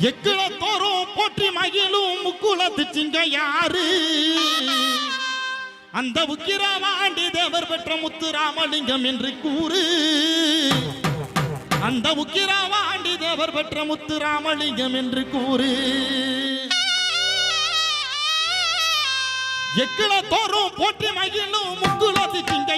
எக்குளத்தோறும் போற்றி மகிழும் முக்குளத்து சிங்க யாரு அந்த உக்கிரமாண்டி தேவர் பெற்ற முத்துராமலிங்கம் என்று கூறு. அந்த உக்கிரமாண்டி தேவர் பெற்ற முத்துராமலிங்கம் என்று கூறு. எக்குளத்தோறும் போற்றி மகிழும் முக்குளத்து சிங்க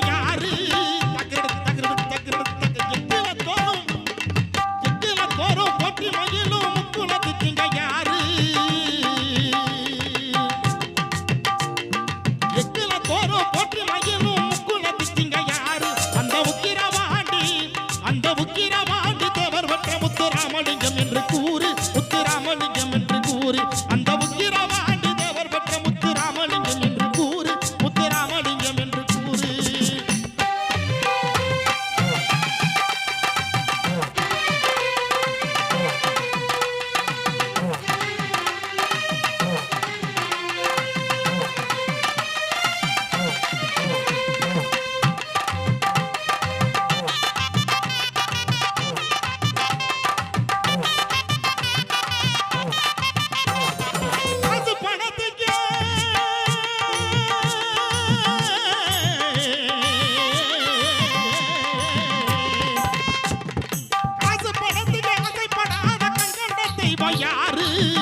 யாரு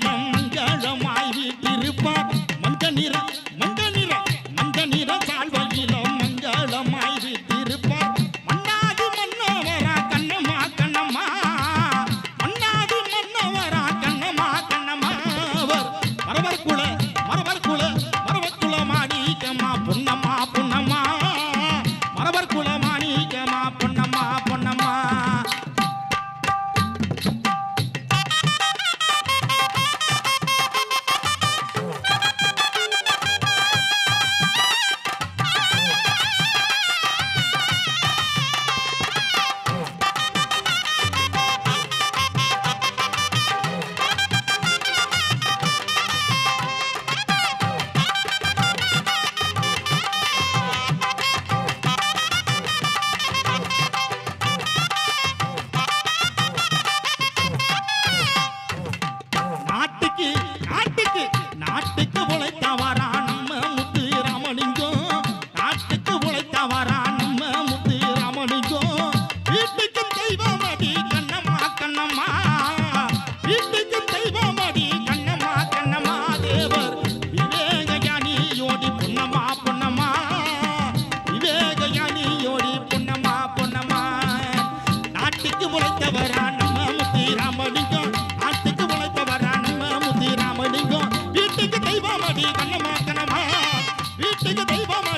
மஞ்சளமா வீட்டுக்கு தெய்வம்